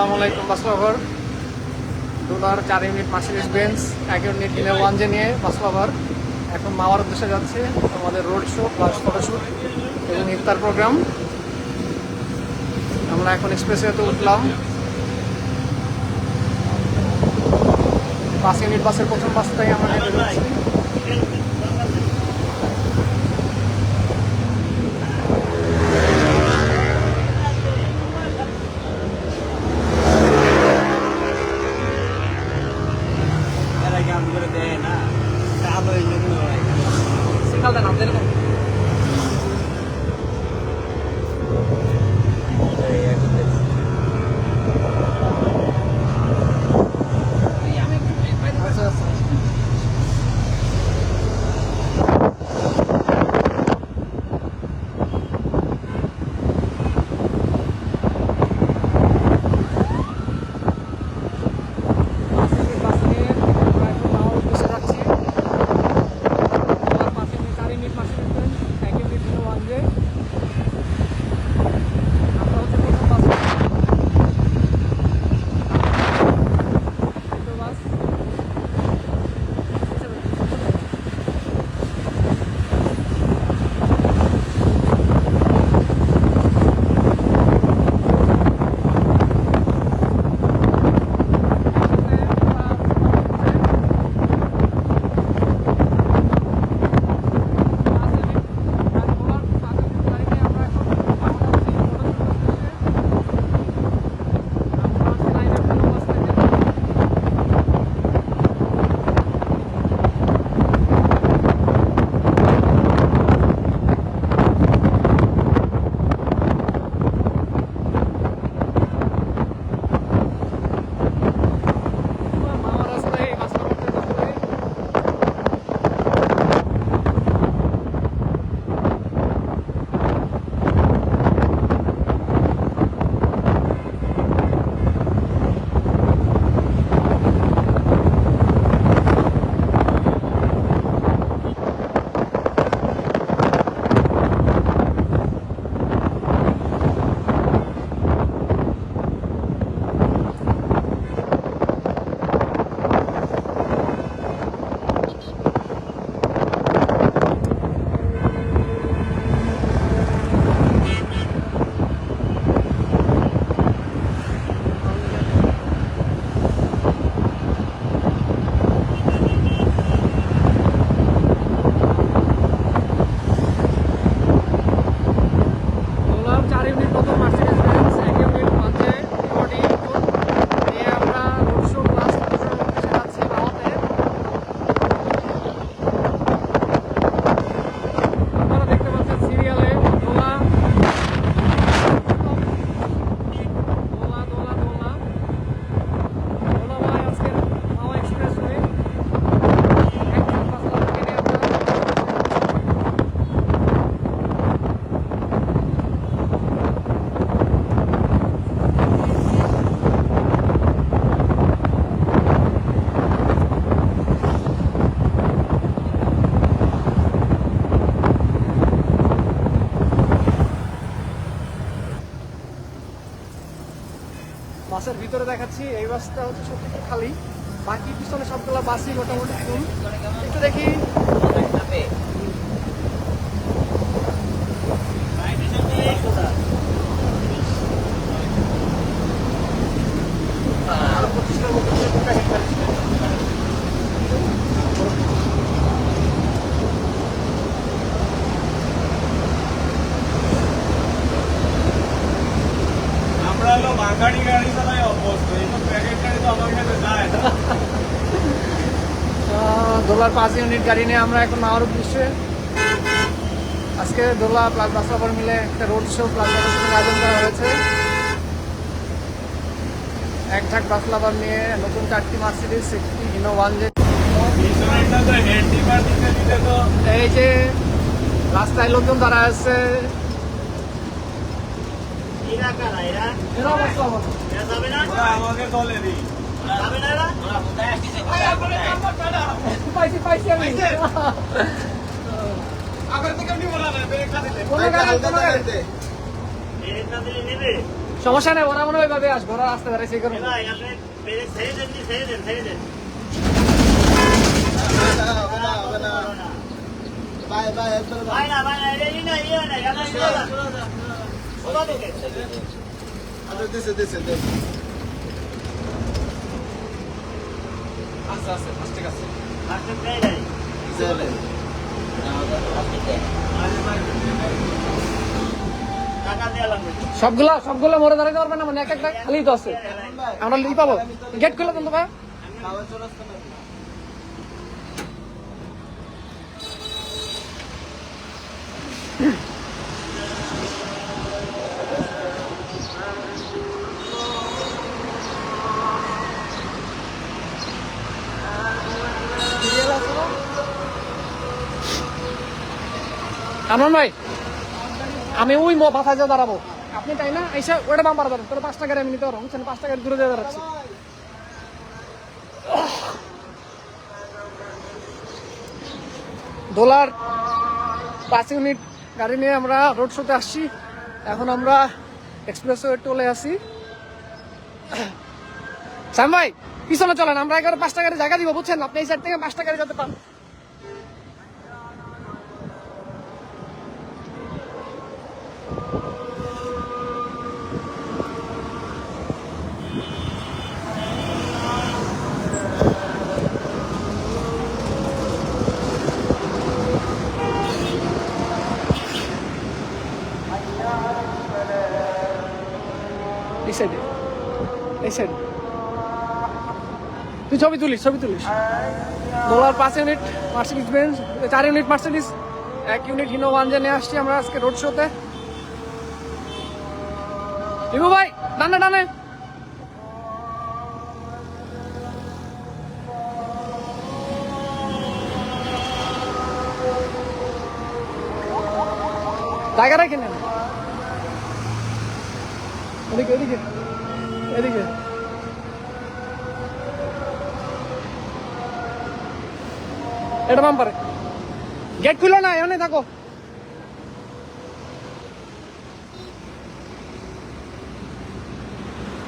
আসসালামু আলাইকুম বাসলাভার ডোলার চার ইউনিট মার্সিডিস বেঞ্চ এক ইউনিট ডিলে ওয়ান জে নিয়ে বাসলাভার এখন মাওয়ার উদ্দেশ্যে যাচ্ছে আমাদের রোড শো প্লাস ফটোশ্যুট এবং ইফতার প্রোগ্রাম আমরা এখন এক্সপ্রেসওয়েতে উঠলাম। পাঁচ ইউনিট বাসের প্রথম বাসটাই আমরা হেঁটে যাচ্ছি এরা কি আমাদের দেয় না কালো এই জন্য সিগনালটা নাম দেন আচ্ছা বাসটা হচ্ছে খুব খালি। বাকি পিছনে সবগুলো বাসই মোটামুটি ফুল একটু দেখি আরও পঁচিশটার মতো প্যাকেট ফেলছে। আমরা হলো বাঙালি গাড়ি চালাই অভ্যস্ত এইসব প্যাকেট গাড়ি তো আমার কাছে যায় না আহ, পাঁচ ইউনিট গাড়ি নিয়ে আমরা এখন নাওয়ার উদ্দেশ্যে আজকে দোলা প্লাস বাসাবার মিলে একটা রোড শো প্লাস ফটোশুটের আয়োজন করা হয়েছে। এক ঝাঁক বাস লাভার নিয়ে নতুন চারটি মার্সিডিস একটি ইনো ওয়ান জে তো এই যে রাস্তায় লোকজন দাঁড়া আছে। এরা কারা? এরা? এরাও বাস লাভার যাবে না? আমাকে দলে দিই। সমস্যা নেই ওরা মনে হয় ওইভাবে আসবে ওরা আসতে পারে সেই কারণে ভাই আপনি ব্রেক ছেড়ে দেন নি, ছেড়ে দেন ছেড়ে দেন ভাই না ভাই না এটা ই না ইয়ে না এটা সবগুলা সবগুলা মরে দাঁড়াতে পারবে না মানে এক একটা খালি তো আছে। আমরা লিখি পাবো। গেট খুলে দেন তো ভাই। কামরান ভাই আমি ওই মো বাসায় যা দাঁড়াবো। আপনি তাই না? এসে ওটা বাম্পার ধরেন। তোর পাঁচ টাকার আমি নিতে পারব। বুঝছেন? পাঁচ টাকার দূরে দিয়ে দাঁড়াচ্ছি। দোলার পাঁচ মিনিট গাড়ি নিয়ে আমরা রোড শোতে আসছি। এখন আমরা এক্সপ্রেস ওয়ে টোলে আসি শ্যাম ভাই, পিছনে চলেন। আমরা এগারো পাঁচ টাকার জায়গা দিব, বুঝছেন? আপনি এই সাইড থেকে পাঁচ টাকার যেতে পান এই সাইডে এই সাইডে তুই ছবি তুলিস ছবি তুলিস। ডলার পাঁচ ইউনিট মার্সিডিস বেঞ্চ চার ইউনিট মার্সিডিস এক ইউনিট হিনো ওয়ান নিয়ে আসছি আমরা আজকে রোড শোতে রিবু ভাই ডানে ডানে জায়গা রেখে নেন এদিকে এদিকে এদিকে এটা বাম্পারে গেট খুলো না এখানে থাকো।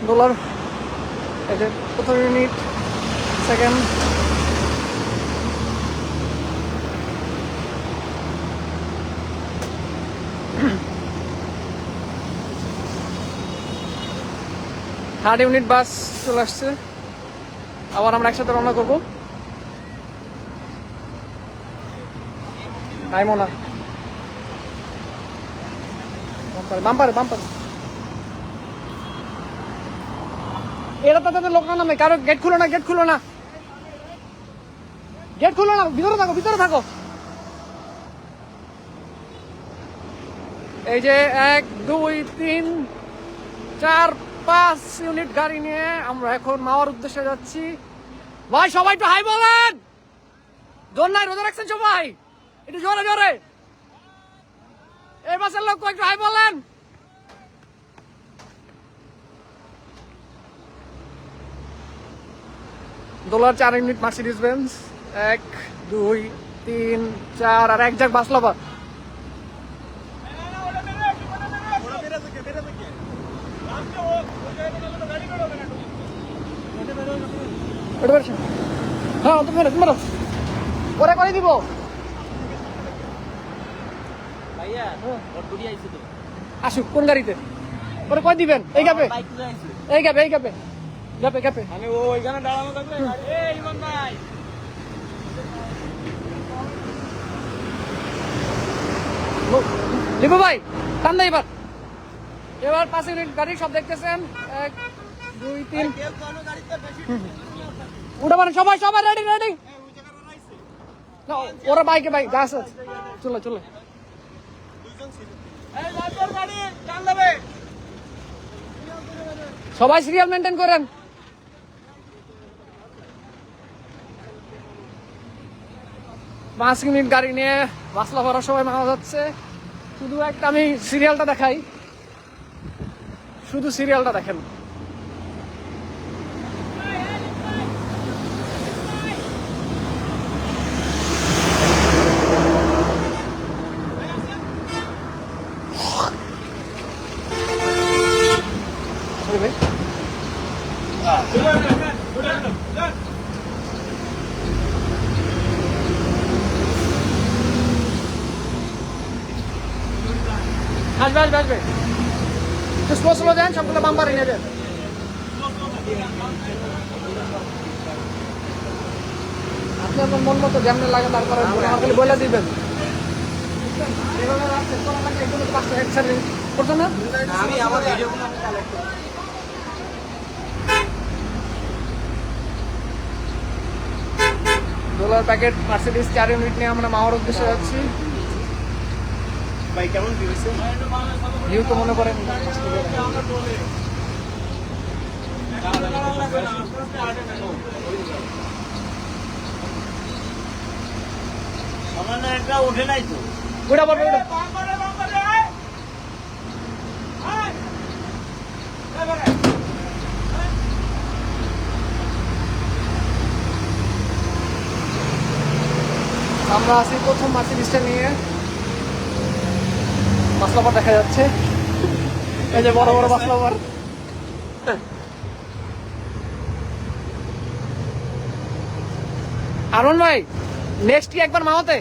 ডলার যে প্রথম unit second third unit bus চলে আসছে। আবার আমরা একসাথে রওনা করব। টাইমও না বাম্পারে বাম্পারে এরা তো তাদের লোক নামে কারও গেট খুলো না গেট খুলো না গেট খুলো না ভিতরে থাকো ভিতরে থাকো এই যে এক, দুই, তিন, চার, পাঁচ ইউনিট গাড়ি নিয়ে আমরা এখন মাওয়ার উদ্দেশ্যে যাচ্ছি। ভাই, সবাই একটু হাই বলেন। জোর নাই, রোজা রাখছেন সবাই? একটু জোরে জোরে। এই বাসের লোক একটু হাই বলেন। দোলার চার ইউনিট মার্সিডিস বেঞ্চ। এক, দুই, তিন, চার, আর এক যাক বাসলো বা ওটা হ্যাঁ তুমি মেরো তুমি মেরো ওরা করে দিব ভাইয়া ওর টুরি আইছে তো আসুক কোন গাড়িতে? ওরা কয় দিবেন? এই আইছে। এই এই গ্যাপে। গ্যাপে গ্যাপে। আমি ওইখানে দাঁড়ানো থাকলে এই ইমন ভাই। লিপু ভাই টান না এবার। এবার পাঁচ মিনিট গাড়ি সব দেখতেছেন। এক দুই তিন। উঠে মানে সবাই সবাই রেডি রেডি ওরা বাইকে বাইক গাছ আছে চলো চলো এই লাইটের গাড়ি টান দেবে সবাই সিরিয়াল মেনটেন করেন। পাঁচ মিনিট গাড়ি নিয়ে বাসলা ভরার সময় মারা যাচ্ছে। শুধু একটা আমি সিরিয়ালটা দেখাই। শুধু সিরিয়ালটা দেখেন। আসবে আসবে আসবে। একটু স্লো স্লো দেন সবগুলো বাম্পার এনে দেন। আপনি আপনার মন মতো যেমন লাগে তারপরে খালি বলে দিবেন। এভাবে রাখছেন, করা লাগে, এগুলো পাঁচটা একসাথে করছ না? ডলার প্যাকেট মার্সিডিস চার ইউনিট নিয়ে আমরা মাওয়ার উদ্দেশ্যে যাচ্ছি ভাই কেমন ভিউ তো মনে করেন উঠে নাই তো ওটা বলব ওটা আমরা আসি প্রথম মার্সিডিসটা নিয়ে। মাসলাপার দেখা যাচ্ছে। এই যে বড় বড় মাসলাপার আরুন ভাই নেক্সট কি একবার মাওতে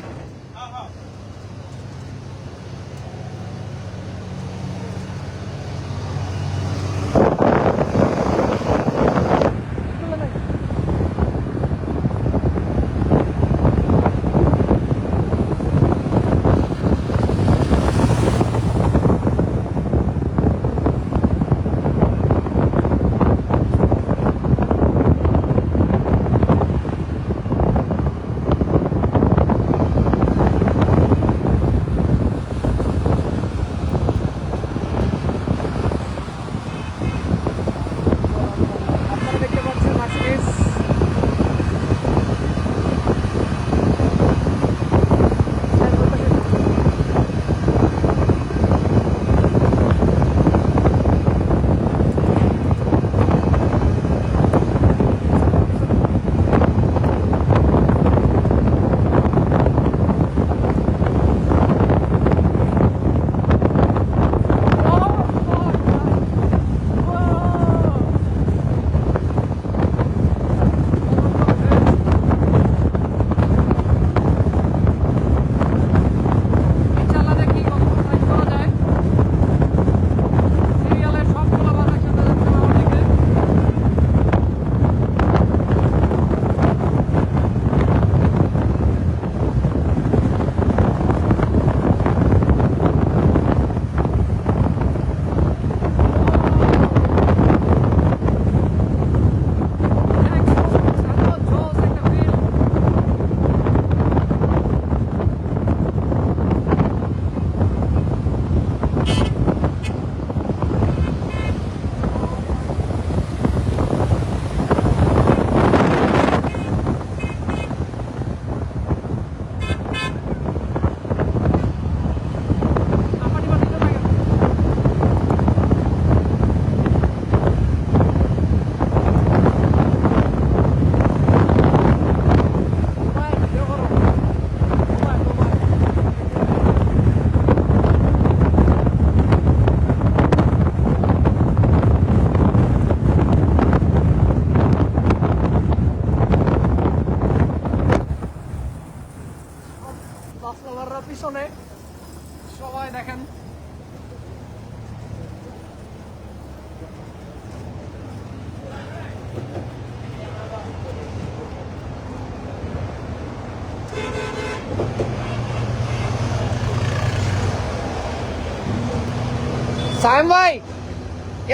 সায়েম ভাই,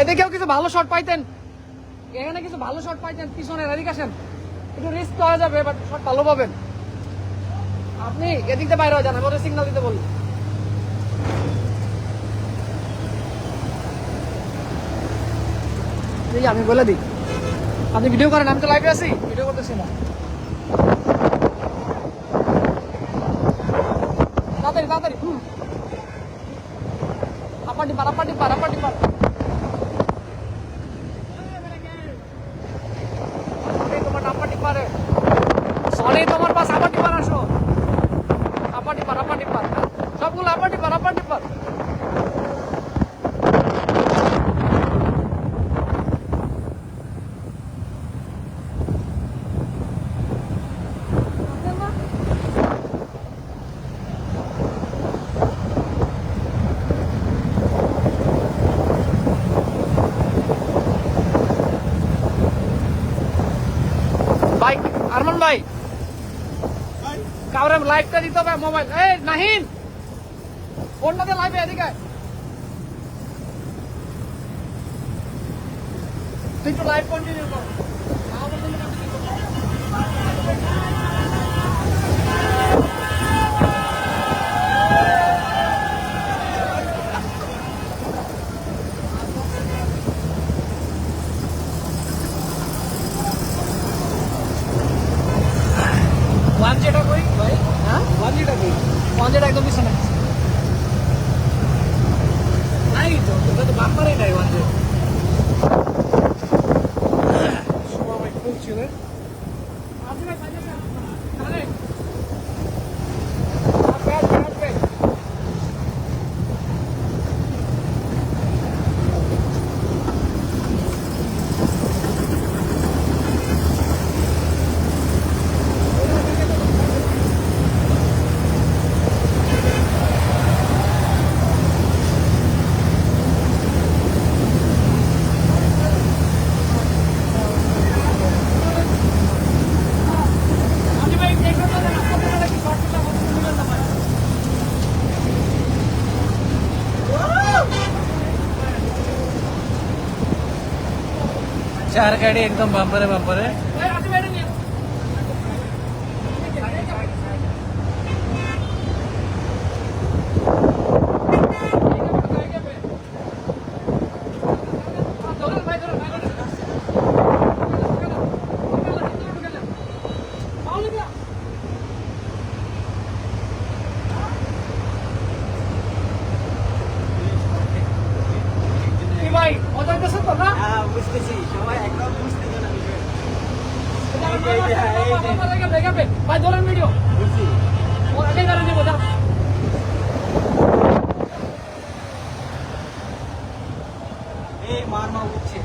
এদিকেও কিছু ভালো শট পাইতেন। এখানে কিছু ভালো শট পাইতেন। পিছনে, এদিকে আসেন। একটু রিস্ক করা যাবে বাট শট ভালো পাবেন। আপনি এদিক দিয়ে বাইরে যান, আমি ওদের সিগন্যাল দিতে বলি এই আমি বলে দিই, আপনি ভিডিও করেন, আমি তো লাইভে আছি ভিডিও করতেছি না। তাড়াতাড়ি তাড়াতাড়ি। হুম আপাটি পার আপাটি পার আপাটি পার এই তোমার আপাটি পারে সনি তোমার পাশ আপাটি পার আসো আপাটি পার আপাটি পার সবগুলো আপাটি পার আপাটি পার আরে লাইভটা দিতে হবে মোবাইল এই নাহিন! অন্যদের লাইভে এদিকে। তুই একটু লাইভ কন্টিনিউ কর। 마지막 반영 চার গাড়ি একদম বাম্পারে বাম্পারে কি ভাই মজা হইতেছে তো না হ্যাঁ বুঝতেছি সবাই একদম বুঝতেছে না ভাই ধরেন ভিডিও বুঝছি ও আগে গাড়ি দিব যা এই মার মা উঠছে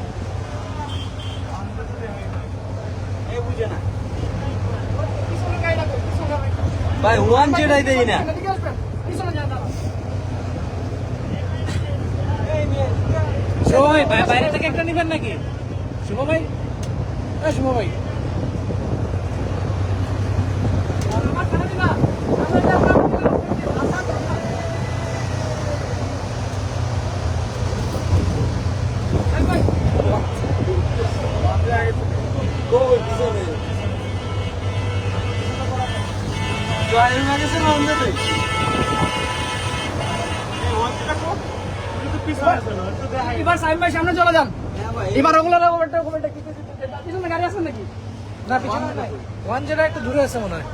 এই বুঝে না পিছনে গাড়ি রাখো পিছনে গাড়ি রাখো। ভাই ওয়ান যেটাই দেই না। ভাই- বাইরে থেকে একটা নিবেন নাকি? শুভ ভাই এ শুভ ভাই আমার খানা দিবা আমরা যা ভাই জয়ের ম্যাগেছে না অন্য তুই এবার সাইড বাই সামনে চলে যান। হ্যাঁ এবার পিছনে গাড়ি আছে নাকি? না পিছনে ওয়ান একটু দূরে আছে মনে হয়।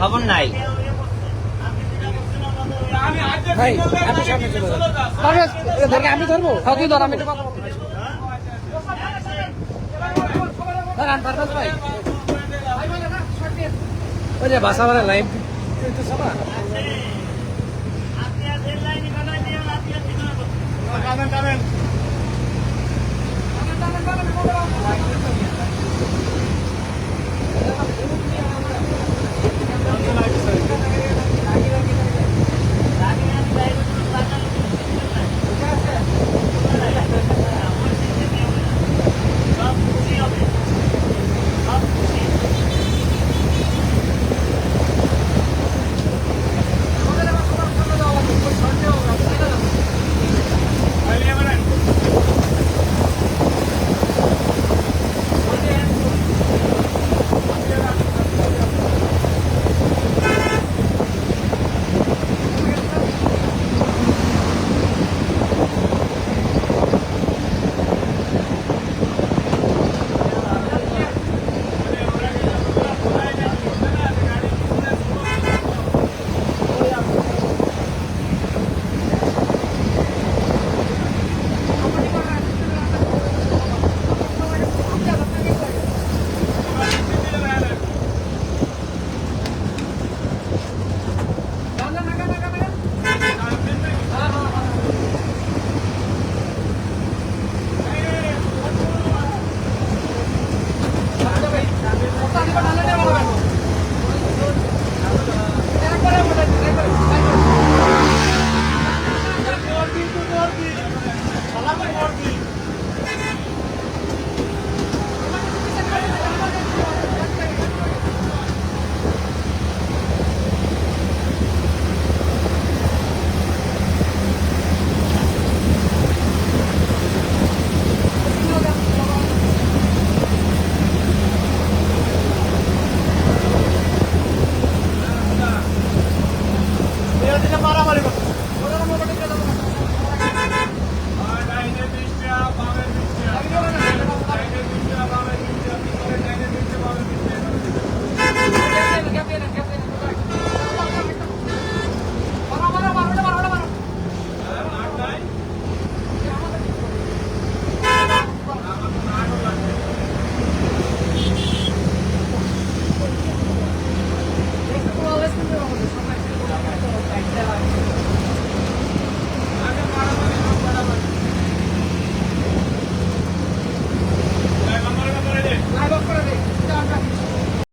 খবর নাই ভাই আপনি সামনে চলে যান পারভেজ, এ ধরকে আমি ধরবো? হ্যাঁ তুই ধর আমি একটু কথা বলব দাঁড়ান পারভেজ ভাই ভাই, ভাই, না, short দিয়ে। ওই যে বাসা লাইভ